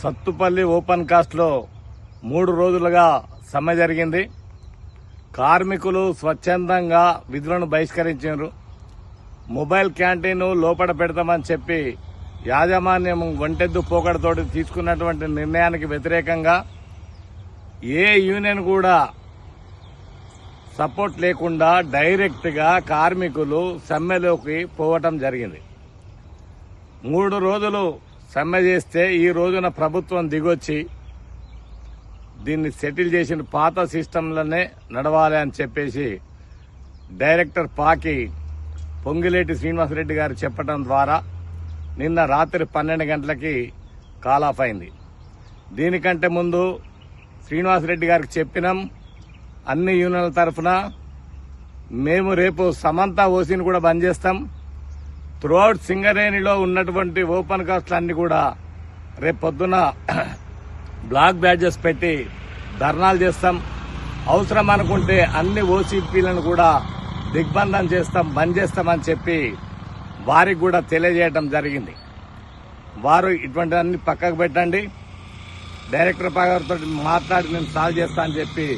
Sathupalli open కాస్ట్లో మూడు రోజులుగా సమ్మె జరిగింది. కార్మికులు స్వచ్ఛందంగా విధులను బహిష్కరించారు. మొబైల్ క్యాంటీన్ లోపల పెడతామని చెప్పి యాజమాన్యం ఒంటెద్దు పోకడతోటి తీసుకున్నటువంటి నిర్ణయానికి వ్యతిరేకంగా ఏ యూనియన్ కూడా సపోర్ట్ లేకుండా డైరెక్ట్గా కార్మికులు సమ్మెలోకి పోవటం జరిగింది. మూడు రోజులు సమ్మె చేస్తే ఈ రోజున ప్రభుత్వం దిగొచ్చి దీన్ని సెటిల్ చేసిన పాత సిస్టంలోనే నడవాలి అని చెప్పేసి డైరెక్టర్ పాకి పొంగిలేటి శ్రీనివాసరెడ్డి గారు చెప్పడం ద్వారా నిన్న రాత్రి పన్నెండు గంటలకి కాల్ ఆఫ్ అయింది. దీనికంటే ముందు శ్రీనివాసరెడ్డి గారికి చెప్పినాం అన్ని యూనియన్ల తరఫున మేము రేపు సమంత ఓసీని కూడా బంద్ చేస్తాం త్రూఅవుట్ సింగరేణిలో ఉన్నటువంటి ఓపెన్ కాస్ట్లన్నీ అన్ని కూడా రేపు పొద్దున బ్లాక్ బ్యాడ్జెస్ పెట్టి ధర్నాలు చేస్తాం. అవసరం అనుకుంటే అన్ని ఓసీపీలను కూడా దిగ్బంధం చేస్తాం బంద్ చేస్తామని చెప్పి వారికి కూడా తెలియజేయడం జరిగింది. వారు ఇటువంటి అన్ని పక్కకు పెట్టండి. డైరెక్టర్ గారితో మాట్లాడి నేను సాల్వ్ చేస్తా అని చెప్పి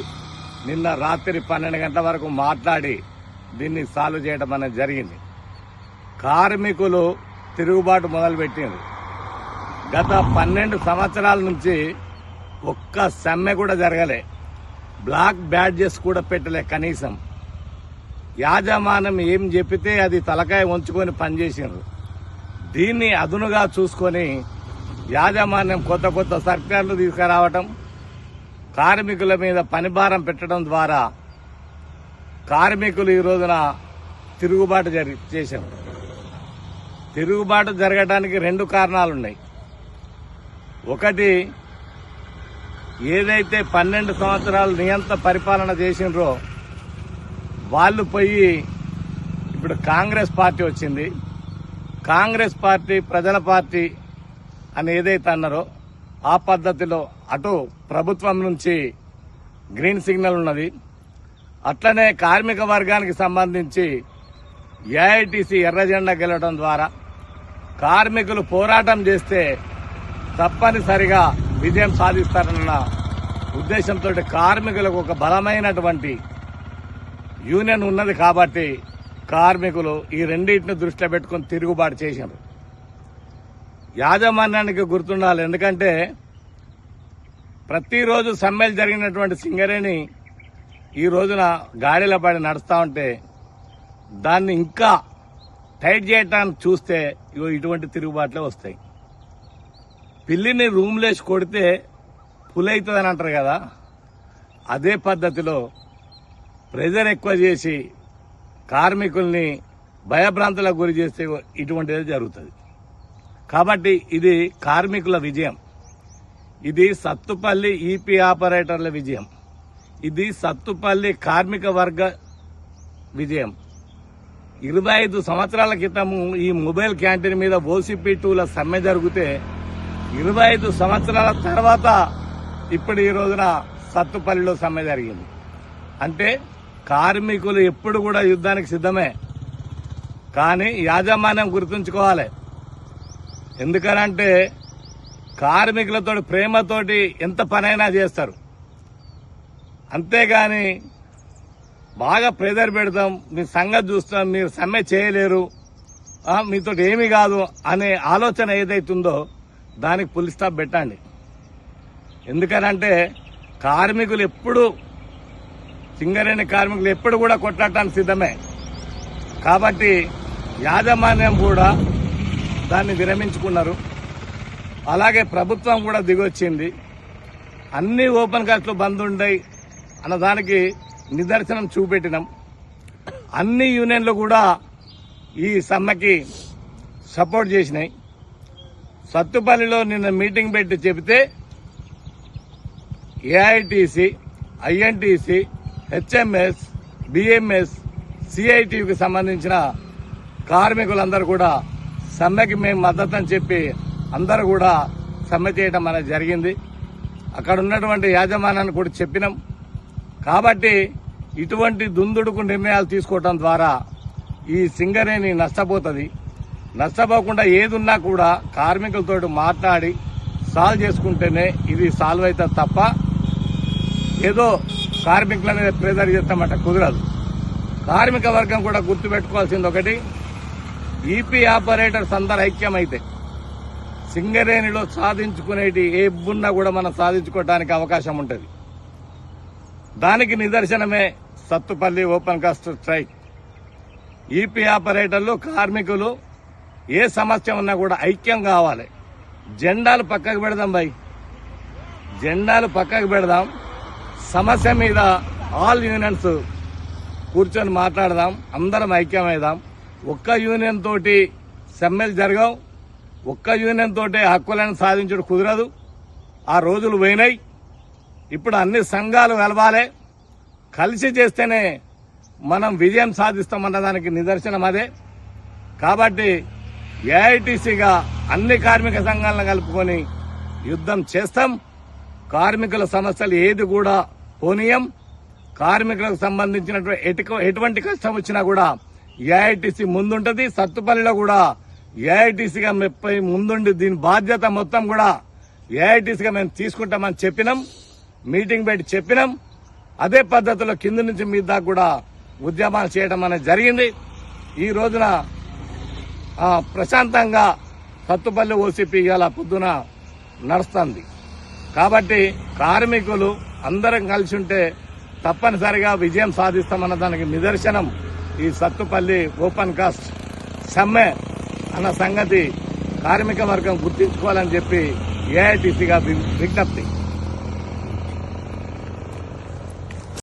నిన్న రాత్రి పన్నెండు గంటల వరకు మాట్లాడి దీన్ని సాల్వ్ చేయడం అనేది జరిగింది. కార్మికులు తిరుగుబాటు మొదలుపెట్టింది గత పన్నెండు సంవత్సరాల నుంచి ఒక్క సమ్మె కూడా జరగలే. బ్లాక్ బ్యాడ్జెస్ కూడా పెట్టలే కనీసం. యాజమాన్యం ఏం చెప్పితే అది తలకాయ ఉంచుకొని పనిచేసినారు దీన్ని అదునుగా చూసుకొని యాజమాన్యం కొత్త కొత్త సర్కార్లు తీసుకురావటం కార్మికుల మీద పనిభారం పెట్టడం ద్వారా కార్మికులు ఈ రోజున తిరుగుబాటు జరి చేశారు. తిరుగుబాటు జరగడానికి రెండు కారణాలున్నాయి. ఒకటి ఏదైతే పన్నెండు సంవత్సరాలు నియంత్ర పరిపాలన చేసినరో వాళ్ళు పోయి ఇప్పుడు కాంగ్రెస్ పార్టీ వచ్చింది. కాంగ్రెస్ పార్టీ ప్రజల పార్టీ అని ఏదైతే అన్నారో ఆ పద్ధతిలో అటు ప్రభుత్వం నుంచి గ్రీన్ సిగ్నల్ ఉన్నది. అట్లనే కార్మిక వర్గానికి సంబంధించి ఏఐటీసీ ఎర్రజెండా గెలవడం ద్వారా కార్మికులు పోరాటం చేస్తే తప్పనిసరిగా విజయం సాధిస్తారన్న ఉద్దేశంతో కార్మికులకు ఒక బలమైనటువంటి యూనియన్ ఉన్నది కాబట్టి కార్మికులు ఈ రెండింటిని దృష్టిలో పెట్టుకుని తిరుగుబాటు చేశారు. యాజమాన్యానికి గుర్తుండాలి. ఎందుకంటే ప్రతిరోజు సమ్మెలు జరిగినటువంటి సింగరేణి ఈ రోజున గాడిలో పడి నడుస్తూ ఉంటే దాన్ని ఇంకా టైట్ చేయటానికి చూస్తే ఇగో ఇటువంటి తిరుగుబాట్లే వస్తాయి. పిల్లిని రూమ్లేసి కొడితే పులైతుందని అంటారు కదా అదే పద్ధతిలో ప్రెజర్ ఎక్కువ చేసి కార్మికుల్ని భయభ్రాంతులకు గురి చేస్తే ఇటువంటిది జరుగుతుంది. కాబట్టి ఇది కార్మికుల విజయం. ఇది సత్తుపల్లి ఈపీ ఆపరేటర్ల విజయం. ఇది సత్తుపల్లి కార్మిక వర్గ విజయం. ఇరవై ఐదు సంవత్సరాల క్రితము ఈ మొబైల్ క్యాంటీన్ మీద ఓసీపీ టూల సమ్మె జరిగితే ఇరవై ఐదు సంవత్సరాల తర్వాత ఇప్పుడు ఈ రోజున సత్తుపల్లిలో సమ్మె జరిగింది. అంటే కార్మికులు ఎప్పుడు కూడా యుద్ధానికి సిద్ధమే. కానీ యాజమాన్యం గుర్తుంచుకోవాలి. ఎందుకనంటే కార్మికులతో ప్రేమతోటి ఎంత పనైనా చేస్తారు. అంతేగాని బాగా ప్రెజర్ పెడతాం మీ సంగతి చూస్తాం మీరు సమ్మె చేయలేరు. మీతో ఏమీ కాదు అనే ఆలోచన ఏదైతుందో దానికి పులి స్టాప్ పెట్టండి. ఎందుకనంటే కార్మికులు ఎప్పుడు సింగరేణి కార్మికులు ఎప్పుడు కూడా కొట్లాడటానికి సిద్ధమే. కాబట్టి యాజమాన్యం కూడా దాన్ని విరమించుకున్నారు. అలాగే ప్రభుత్వం కూడా దిగొచ్చింది. అన్ని ఓపెన్ కాస్ట్లు బంద్ ఉండయి అన్నదానికి నిదర్శనం చూపెట్టినాం. అన్ని యూనియన్లు కూడా ఈ సమ్మెకి సపోర్ట్ చేసినాయి. సత్తుపల్లిలో నిన్న మీటింగ్ పెట్టి చెబితే ఏఐటీసీ ఐఎన్టీసీ హెచ్ఎంఎస్ బిఎంఎస్ సిఐటికి సంబంధించిన కార్మికులందరూ కూడా సమ్మెకి మేము మద్దతు అని చెప్పి అందరూ కూడా సమ్మె చేయడం అనేది జరిగింది. అక్కడ ఉన్నటువంటి యాజమాన్యాన్ని కూడా చెప్పినాం. కాబట్టి ఇటువంటి దుందుడుకు నిర్ణయాలు తీసుకోవడం ద్వారా ఈ సింగరేణి నష్టపోతుంది. నష్టపోకుండా ఏదున్నా కూడా కార్మికులతో మాట్లాడి సాల్వ్ చేసుకుంటేనే ఇది సాల్వ్ అవుతుంది తప్ప ఏదో కార్మికుల మీద ప్రెజర్ చేస్తామంట కుదరదు. కార్మిక వర్గం కూడా గుర్తుపెట్టుకోవాల్సింది ఒకటి ఈపీ ఆపరేటర్స్ అందరు ఐక్యమైతే సింగరేణిలో సాధించుకునేటి ఏ ఇబ్బున్నా కూడా మనం సాధించుకోవడానికి అవకాశం ఉంటుంది. దానికి నిదర్శనమే Sathupalli open cast strike. EP ఆపరేటర్లు కార్మికులు ఏ సమస్య ఉన్నా కూడా ఐక్యం కావాలి. జెండాలు పక్కకు పెడదాం భయ్. జెండాలు పక్కకు పెడదాం. సమస్య మీద ఆల్ యూనియన్స్ కూర్చొని మాట్లాడదాం. అందరం ఐక్యమైదాం ఒక్క యూనియన్ తోటి సమ్మెలు జరగవు. ఒక్క యూనియన్ తోటి హక్కులను సాధించడం కుదరదు. ఆ రోజులు పోయినాయి. ఇప్పుడు అన్ని సంఘాలు వెలవాలి కలిసి చేస్తేనే మనం విజయం సాధిస్తామన్న దానికి నిదర్శనం అదే. కాబట్టి ఏఐటీసీగా అన్ని కార్మిక సంఘాలను కలుపుకొని యుద్ధం చేస్తాం. కార్మికుల సమస్యలు ఏది కూడా పోనీయం. కార్మికులకు సంబంధించినటువంటి ఎటు ఎటువంటి కష్టం వచ్చినా కూడా ఏఐటీసీ ముందుంటది. సత్తుపల్లిలో కూడా ఏఐటీసీగా మెప్పై ముందుండి దీని బాధ్యత మొత్తం కూడా ఏఐటీసీగా మేము తీసుకుంటామని చెప్పినాం. మీటింగ్ పెట్టి చెప్పినాం. అదే పద్ధతిలో కింద నుంచి మీ దాకా కూడా ఉద్యమాలు చేయడం అనేది జరిగింది. ఈ రోజున ప్రశాంతంగా సత్తుపల్లి ఓసీపీ ఇవాళ పొద్దున నడుస్తుంది. కాబట్టి కార్మికులు అందరం కలిసి ఉంటే తప్పనిసరిగా విజయం సాధిస్తామన్న దానికి నిదర్శనం ఈ సత్తుపల్లి ఓపెన్ కాస్ట్ సమ్మె అన్న సంగతి కార్మిక వర్గం గుర్తించుకోవాలని చెప్పి ఏఐటీసీగా విజ్ఞప్తి.